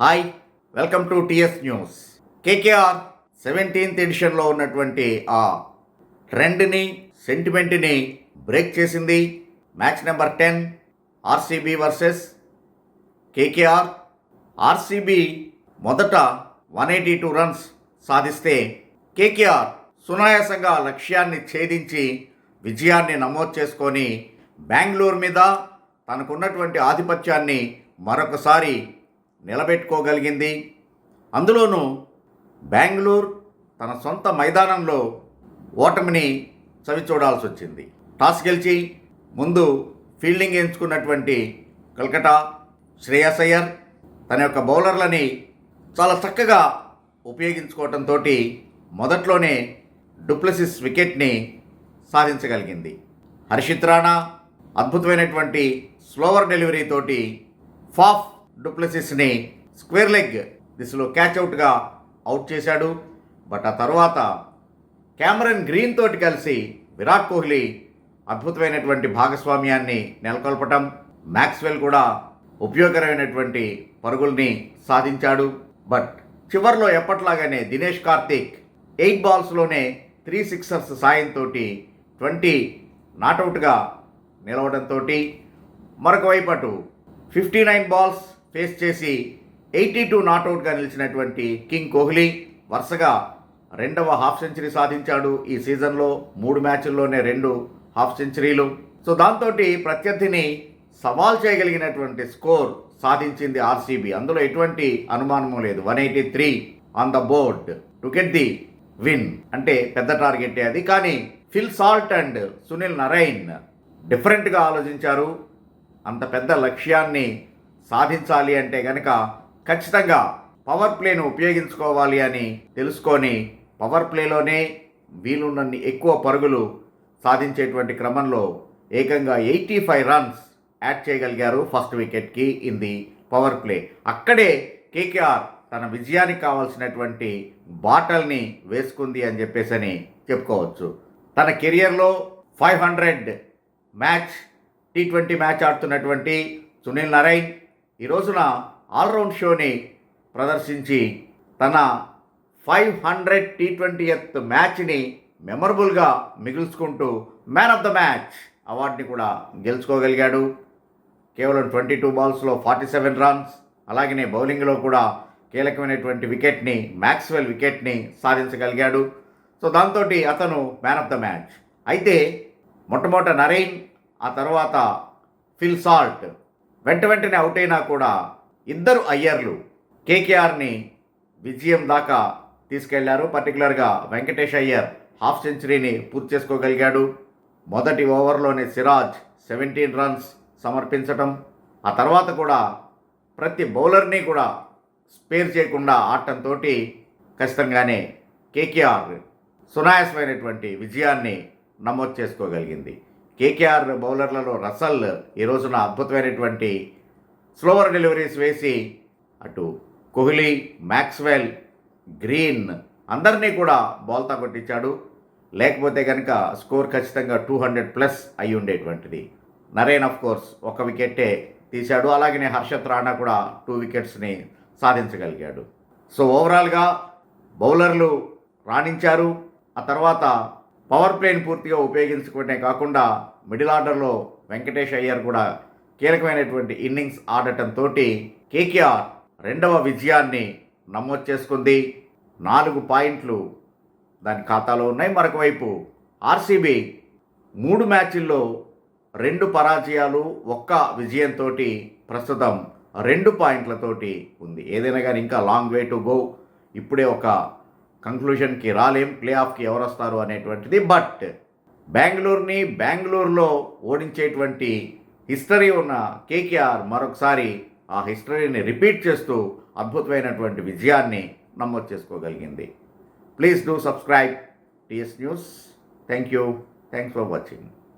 Hi welcome to TS news. KKR seventeenth ఎడిషన్లో ఉన్నటువంటి ఆ ట్రెండ్ని సెంటిమెంట్ని బ్రేక్ చేసింది. Match number ten RCB versus KKR. RCB మొదట వన్ ఎయిటీ టూ రన్స్ సాధిస్తే కేకేఆర్ సునాయాసంగా లక్ష్యాన్ని ఛేదించి విజయాన్ని నమోదు చేసుకొని బెంగళూరు మీద తనకున్నటువంటి ఆధిపత్యాన్ని మరొకసారి నిలబెట్టుకోగలిగింది. అందులోనూ బెంగళూరు తన సొంత మైదానంలో ఓటమిని చవిచూడాల్సి వచ్చింది. టాస్ గెలిచి ముందు ఫీల్డింగ్ ఎంచుకున్నటువంటి కల్కటా శ్రేయస్ అయ్యర్ తన యొక్క బౌలర్లని చాలా చక్కగా ఉపయోగించుకోవటంతో మొదట్లోనే డూప్లసిస్ వికెట్ని సాధించగలిగింది. హర్షిత్ రాణా అద్భుతమైనటువంటి స్లోవర్ డెలివరీ తోటి ఫాఫ్ డూప్లసిస్ని స్క్వేర్ లెగ్ దిశలో క్యాచ్ అవుట్గా అవుట్ చేశాడు. బట్ ఆ తర్వాత క్యామరన్ గ్రీన్ తోటి కలిసి విరాట్ కోహ్లీ అద్భుతమైనటువంటి భాగస్వామ్యాన్ని నెలకొల్పటం మ్యాక్స్వెల్ కూడా ఉపయోగకరమైనటువంటి పరుగుల్ని సాధించాడు. బట్ చివర్లో ఎప్పట్లాగానే దినేష్ కార్తిక్ ఎయిట్ బాల్స్లోనే త్రీ సిక్సర్స్ సాయంతో ట్వంటీ నాట్అవుట్గా నిలవడంతో మరొక వైపు అటు ఫిఫ్టీ నైన్ బాల్స్ ఫేస్ చేసి ఎయిటీ టూ నాట్అవుట్గా నిలిచినటువంటి కింగ్ కోహ్లీ వరుసగా రెండవ హాఫ్ సెంచరీ సాధించాడు ఈ సీజన్లో. మూడు మ్యాచ్ల్లోనే రెండు హాఫ్ సెంచరీలు. సో దాంతో ప్రత్యర్థిని సవాల్ చేయగలిగినటువంటి స్కోర్ సాధించింది ఆర్సీబీ. అందులో ఎటువంటి అనుమానము లేదు. One eighty three on the board to get the win. అంటే పెద్ద టార్గెటే అది. కానీ Phil Salt and Sunil Narine డిఫరెంట్గా ఆలోచించారు. అంత పెద్ద లక్ష్యాన్ని సాధించాలి అంటే గనక ఖచ్చితంగా పవర్ ప్లేను ఉపయోగించుకోవాలి అని తెలుసుకొని పవర్ ప్లేలోనే వీలున్నన్ని ఎక్కువ పరుగులు సాధించేటువంటి క్రమంలో ఏకంగా ఎయిటీ ఫైవ్ రన్స్ యాడ్ చేయగలిగారు ఫస్ట్ వికెట్కి ఇన్ ది పవర్ ప్లే అక్కడే కేకేఆర్ తన విజయానికి కావాల్సినటువంటి బాటల్ని వేసుకుంది అని చెప్పేసి చెప్పుకోవచ్చు. తన కెరియర్లో five hundred match T twenty match ఆడుతున్నటువంటి Sunil Narine ఈ రోజున ఆల్రౌండ్ షోని ప్రదర్శించి తన five hundred T twenty eighth మ్యాచ్ని మెమరబుల్గా మిగుల్చుకుంటూ మ్యాన్ ఆఫ్ ద మ్యాచ్ అవార్డుని కూడా గెలుచుకోగలిగాడు. కేవలం ట్వంటీ టూ బాల్స్లో ఫార్టీ సెవెన్ రన్స్ అలాగనే బౌలింగ్లో కూడా కీలకమైనటువంటి వికెట్ని మ్యాక్స్వెల్ వికెట్ని సాధించగలిగాడు. సో దాంతో అతను మ్యాన్ ఆఫ్ ద మ్యాచ్. అయితే మొట్టమొదట నరేన్ ఆ తర్వాత ఫిల్ సాల్ట్ వెంట వెంటనే అవుట్ అయినా కూడా ఇద్దరు అయ్యర్లు కేకేఆర్ని విజయం దాకా తీసుకెళ్ళారు. పర్టికులర్గా వెంకటేష్ అయ్యర్ హాఫ్ సెంచరీని పూర్తి చేసుకోగలిగాడు. మొదటి ఓవర్లోనే సిరాజ్ సెవెంటీన్ రన్స్ సమర్పించటం ఆ తర్వాత కూడా ప్రతి బౌలర్ని కూడా స్పేర్ చేయకుండా ఆడటంతో ఖచ్చితంగానే కేకేఆర్ సునాయాసమైనటువంటి విజయాన్ని నమోదు చేసుకోగలిగింది. కేకేఆర్ బౌలర్లలో రసల్ ఈ రోజున అద్భుతమైనటువంటి స్లోవర్ డెలివరీస్ వేసి అటు కోహ్లీ మ్యాక్స్వెల్ గ్రీన్ అందరినీ కూడా బాల్తా కొట్టించాడు లేకపోతే కనుక స్కోర్ ఖచ్చితంగా టూ హండ్రెడ్ ప్లస్ అయి ఉండేటువంటిది. నరేన్ ఆఫ్ కోర్స్ ఒక వికెట్టే తీశాడు. అలాగనే హర్షత్ రాణా కూడా టూ వికెట్స్ని సాధించగలిగాడు. సో ఓవరాల్గా బౌలర్లు రాణించారు. ఆ తర్వాత పవర్ ప్లేని పూర్తిగా ఉపయోగించుకునే కాకుండా మిడిల్ ఆర్డర్లో వెంకటేష్ అయ్యర్ కూడా కీలకమైనటువంటి ఇన్నింగ్స్ ఆడటంతో కేకేఆర్ రెండవ విజయాన్ని నమోదు చేసుకుంది. నాలుగు పాయింట్లు దాని ఖాతాలో ఉన్నాయి. మరొక వైపు ఆర్సీబీ మూడు మ్యాచ్ల్లో రెండు పరాజయాలు ఒక్క విజయంతో ప్రస్తుతం రెండు పాయింట్లతోటి ఉంది. ఏదైనా కానీ ఇంకా లాంగ్ వే టు గో. ఇప్పుడే ఒక కంక్లూషన్కి రాలేం ప్లే ఆఫ్కి ఎవరు వస్తారు అనేటువంటిది. బట్ బెంగళూరుని బెంగళూరులో ఓడించేటువంటి హిస్టరీ ఉన్న కేకేఆర్ మరొకసారి ఆ హిస్టరీని రిపీట్ చేస్తూ అద్భుతమైనటువంటి విజయాన్ని నమోదు చేసుకోగలిగింది. Please do subscribe TS news thank you thanks for watching